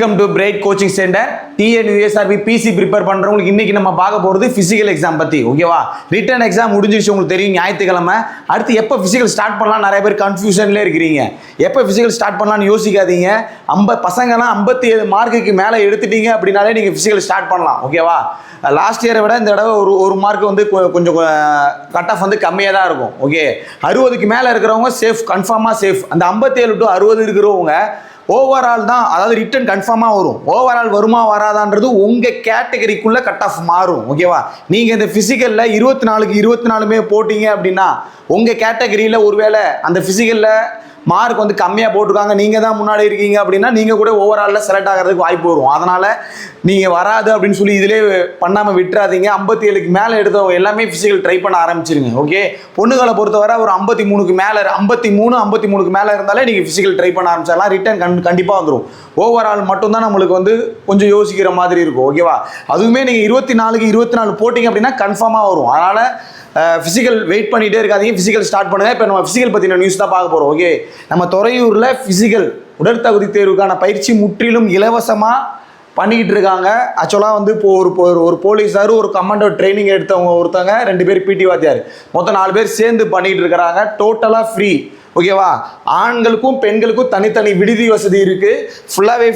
Welcome to break coaching centre TN USRB PC prepare பண்ணுறவங்களுக்கு இன்னைக்கு நம்ம பார்க்க போகிறது ஃபிசிக்கல் எக்ஸாம் பற்றி ஓகேவா ரிட்டன் எக்ஸாம் முடிஞ்சிச்சு உங்களுக்கு தெரியும் ஞாயிற்றுக்கிழமை. அடுத்து எப்போ ஃபிசிக்கல் ஸ்டார்ட் பண்ணலாம்? நிறைய பேர் கன்ஃபியூஷன்லேயே இருக்கிறீங்க. எப்போ ஃபிசிக்கல் ஸ்டார்ட் பண்ணலாம்னு யோசிக்காதீங்க. ஐம்ப பசங்கலாம் ஐம்பத்தி ஏழு மார்க்குக்கு மேலே எடுத்துட்டீங்க அப்படின்னாலே நீங்கள் ஃபிசிக்கல் ஸ்டார்ட் பண்ணலாம் ஓகேவா லாஸ்ட் இயரை விட இந்த தடவை ஒரு ஒரு மார்க் வந்து கொஞ்சம் கட் ஆஃப் வந்து கம்மியாக தான் இருக்கும் ஓகே அறுபதுக்கு மேலே இருக்கிறவங்க சேஃப் கன்ஃபார்மாக சேஃப் அந்த ஐம்பத்தேழு டு அறுபது இருக்கிறவங்க ஓவரால் தான் அதாவது ரிட்டன் கன்ஃபார்மாக வரும். ஓவரால் வருமா வராதான்றது உங்கள் கேட்டகரிக்குள்ளே கட் ஆஃப் மாறும் ஓகேவா நீங்கள் இந்த ஃபிசிக்கலில் இருபத்தி நாலுக்கு இருபத்தி நாலுமே போட்டிங்க அப்படின்னா உங்கள் கேட்டகரியில் ஒருவேளை அந்த ஃபிசிக்கலில் மார்க் வந்து கம்மியாக போட்டிருக்காங்க. நீங்கள் தான் முன்னாடி இருக்கீங்க அப்படின்னா நீங்கள் கூட ஓவராலில் செலக்ட் ஆகிறதுக்கு வாய்ப்பு வரும். அதனால் நீங்கள் வராது அப்படின்னு சொல்லி இதிலே பண்ணாமல் விட்டுறாதீங்க. ஐம்பத்தி ஏழுக்கு மேலே எடுத்தவங்க எல்லாமே ஃபிசிக்கல் ட்ரை பண்ண ஆரம்பிச்சிருங்க. ஓகே பொண்ணுகளை பொறுத்தவரை ஒரு ஐம்பத்தி மூணுக்கு மேலே ஐம்பத்தி மூணு ஐம்பத்தி மூணுக்கு மேலே இருந்தாலே நீங்கள் ஃபிசிக்கல் ட்ரை பண்ண ஆரம்பிச்சாலாம் ரிட்டர்ன் கண் கண்டிப்பாக வந்துடும் ஓவரால் மட்டும்தான் நம்மளுக்கு வந்து கொஞ்சம் யோசிக்கிற மாதிரி இருக்கும். ஓகேவா அதுவுமே நீங்கள் இருபத்தி நாலுக்கு இருபத்தி நாலு போட்டிங்க அப்படின்னா கன்ஃபார்மாக வரும். அதனால் ஃபிசிக்கல் வெயிட் பண்ணிகிட்டே இருக்காதீங்க. ஃபிசிக்கல் ஸ்டார்ட் பண்ணுங்கள் இப்போ நம்ம ஃபிசிக்கல் பற்றின நியூஸ் தான் பார்க்க போகிறோம் ஓகே நம்ம துறையூரில் ஃபிசிக்கல் உடற்தகுதி தேர்வுக்கான பயிற்சி முற்றிலும் இலவசமாக பண்ணிக்கிட்டு இருக்காங்க. ஆக்சுவலாக வந்து இப்போ ஒரு ஒரு- ஒரு போலீஸார் ஒரு கமாண்டோ ட்ரைனிங் எடுத்தவங்க ஒருத்தவங்க ரெண்டு பேர் பிடி வாத்தியார். மொத்தம் நாலு பேர் சேர்ந்து பண்ணிக்கிட்டு இருக்கிறாங்க. டோட்டலாக ஃப்ரீ ஓகேவா? ஆண்களுக்கும் பெண்களுக்கும் தனித்தனி விடுதி வசதி இருக்குது ஃபுல்லாகவே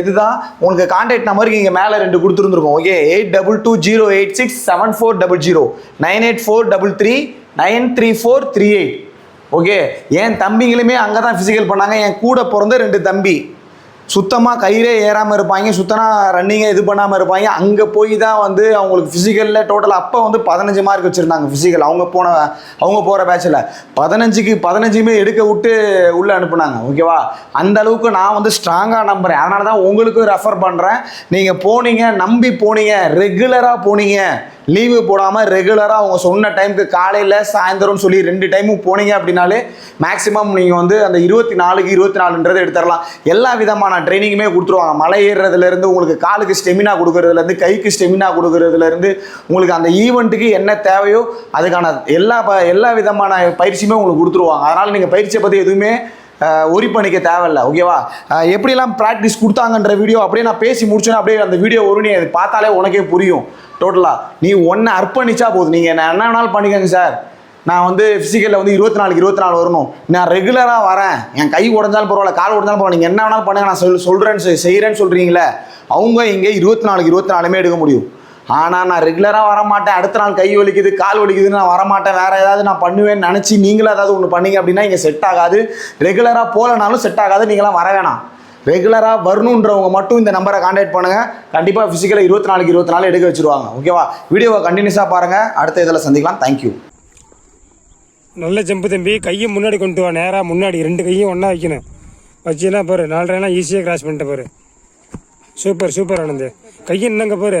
இதுதான். உங்களுக்கு கான்டாக்ட் நம்பருக்கு இங்கே மேலே ரெண்டு கொடுத்துருந்துருக்கோம். Okay eight double two zero eight six seven four double zero nine eight four double three nine three four three eight okay என் தம்பிங்களுமே அங்கே தான் ஃபிசிக்கல் பண்ணாங்க. என் கூட பிறந்த ரெண்டு தம்பி. சுத்தமாக கயிறே ஏறாமல் இருப்பாங்க சுத்தமாக ரன்னிங்கே இது பண்ணாமல் இருப்பாங்க. அங்கே போய் தான் வந்து அவங்களுக்கு ஃபிசிக்கலில் டோட்டல் அப்போ வந்து பதினஞ்சு மார்க் வச்சுருந்தாங்க ஃபிசிக்கல் அவங்க போன அவங்க போகிற பேட்சில் பதினஞ்சுக்கு பதினஞ்சுமே எடுக்க விட்டு உள்ளே அனுப்புனாங்க ஓகேவா அந்த அளவுக்கு நான் வந்து ஸ்ட்ராங்காக நம்புகிறேன் அதனால தான் உங்களுக்கும் ரெஃபர் பண்ணுறேன் நீங்கள் போனீங்க நம்பி போனீங்க ரெகுலராக போனீங்க. லீவு போடாமல் ரெகுலராக அவங்க சொன்ன டைமுக்கு காலையில் சாயந்தரம்னு சொல்லி ரெண்டு டைமும் போனீங்க அப்படின்னாலே மேக்ஸிமம் நீங்கள் வந்து அந்த இருபத்தி நாலுக்கு இருபத்தி நாலுன்றது எடுத்துடலாம். எல்லா விதமான ட்ரைனிங்குமே கொடுத்துருவாங்க. மலை ஏறுறதுலேருந்து உங்களுக்கு காலுக்கு ஸ்டெமினா கொடுக்குறதுலேருந்து கைக்கு ஸ்டெமினா கொடுக்குறதுலேருந்து உங்களுக்கு அந்த ஈவெண்ட்டுக்கு என்ன தேவையோ அதுக்கான எல்லா ப- எல்லா விதமான பயிற்சியுமே உங்களுக்கு கொடுத்துருவாங்க. அதனால் நீங்கள் பயிற்சியை பற்றி எதுவுமே ஒரி பண்ணிக்க தேவையில்ல ஓகேவா எப்படிலாம் ப்ராக்டிஸ் கொடுத்தாங்கன்ற வீடியோ அப்படியே நான் பேசி முடிச்சேன்னா அப்படியே அந்த வீடியோ வரும் நீ அது பார்த்தாலே உனக்கே புரியும். டோட்டலாக நீ ஒன்றை அர்ப்பணிச்சா போதும். நீங்கள் என்ன என்ன வேணாலும் பண்ணிக்கோங்க சார் நான் வந்து ஃபிசிக்கலில் வந்து இருபத்தி நாலுக்கு இருபத்தி நாலு வரணும். நான் ரெகுலராக வரேன். என் கை உடஞ்சாலும் பரவாயில்ல கால் உடஞ்சாலும் பரவாயில்ல. நீங்கள் என்ன வேணாலும் பண்ணுங்க. நான் சொல் சொல்கிறேன்னு செய்கிறேன்னு சொல்கிறீங்களே அவங்க இங்கே இருபத்தி நாலுக்கு இருபத்தி நாலுமே எடுக்க முடியும். ஆனால் நான் ரெகுலராக வர மாட்டேன் அடுத்த நாள் கை வலிக்குது கால் வலிக்குதுன்னு நான் வரமாட்டேன். வேறு ஏதாவது நான் பண்ணுவேன்னு நினச்சி நீங்களும் ஏதாவது ஒன்று பண்ணீங்க அப்படின்னா இங்கே செட் ஆகாது. ரெகுலராக போகலனாலும் செட் ஆகாது. நீங்களாம் வர வேணாம். ரெகுலராக வரணுன்றவங்க மட்டும் இந்த நம்பரை காண்டாக்ட் பண்ணுங்கள் கண்டிப்பாக ஃபிசிக்கலாக இருபத்தி நாலுக்கு இருபத்தி நாலு எடுக்க வச்சுருவாங்க. ஓகேவா வீடியோவை கண்டினியூஸாக பாருங்கள் அடுத்த இதில் சந்திக்கலாம். தேங்க்யூ நல்ல ஜம்பு தம்பி. கையை முன்னாடி கொண்டு வா. நேராக முன்னாடி. ரெண்டு கையும் ஒன்றா வைக்கணும். வச்சுன்னா பாரு நாலரைலாம் ஈஸியாக கிராஸ் பண்ணிட்டேன் பாரு. Super super Anand. கையை என்னங்க பாரு.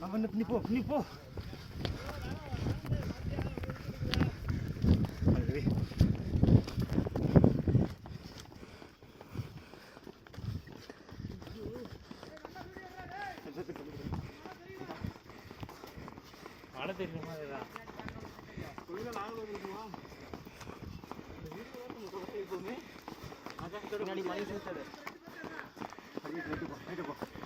அவனுக்கு நீ போ நீ போ மழை தெரியுற மாதிரி எப்பவுமே அதான் மணி சேர்த்தது அப்படியே கேட்டுப்போம் கேட்டுப்போம்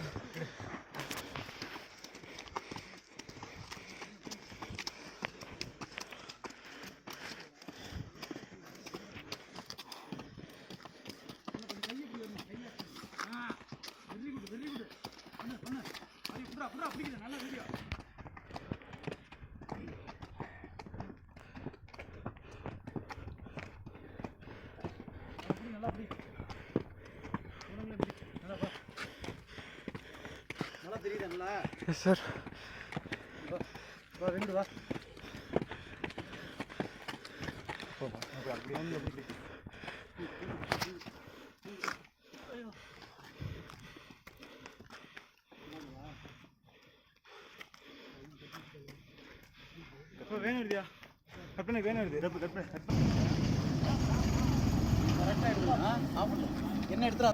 சூப்பராக பிடிக்குது நல்ல வீடியோ நல்லா பிடிக்கும் நல்லா எஸ் சார் ரெண்டு வா. அப்படியே வேணும் வருதியா? கற்பனை வேணும் வருது. கரெக்டாக எடுக்கலாம் ஆமாம் என்ன எடுத்துறா